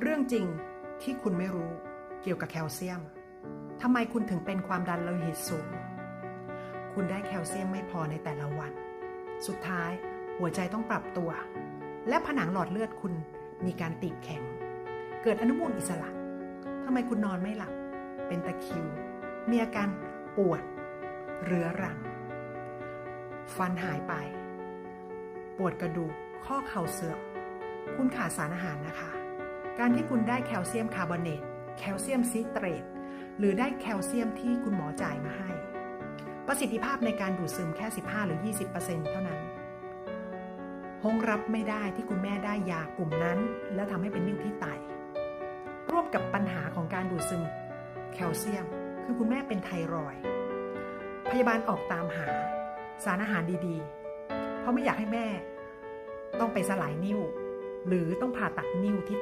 เรื่องจริงที่คุณไม่รู้เกี่ยวกับแคลเซียมทำไมคุณถึงเป็นความดันโลหิตสูง คุณได้แคลเซียมไม่พอในแต่ละวัน สุดท้ายหัวใจต้องปรับตัว และผนังหลอดเลือดคุณมีการตีบแข็ง เกิดอนุมูลอิสระทำไมคุณนอนไม่หลับ เป็นตะคิว มีอาการปวด เรื้อรัง ฟันหายไป ปวดกระดูกข้อเข่าเสื่อม คุณขาดสารอาหารนะคะ การที่คุณได้แคลเซียมคาร์บอเนต แคลเซียมซิเตรต หรือได้แคลเซียมที่คุณหมอจ่ายมาให้ ประสิทธิภาพในการดูดซึมแค่ 15 หรือ 20%เท่านั้นฮงรับไม่ได้ที่คุณแม่ได้ยากลุ่มนั้น แล้วทำให้เป็นนิ่วที่ไต ร่วมกับปัญหาของการดูดซึมแคลเซียม คือคุณแม่เป็นไทรอยพยาบาลออกตามหา สารอาหารดีๆ เพราะไม่อยากให้แม่ ต้องไปสลายนิ่วหรือต้องผ่าตัดนิ่วที่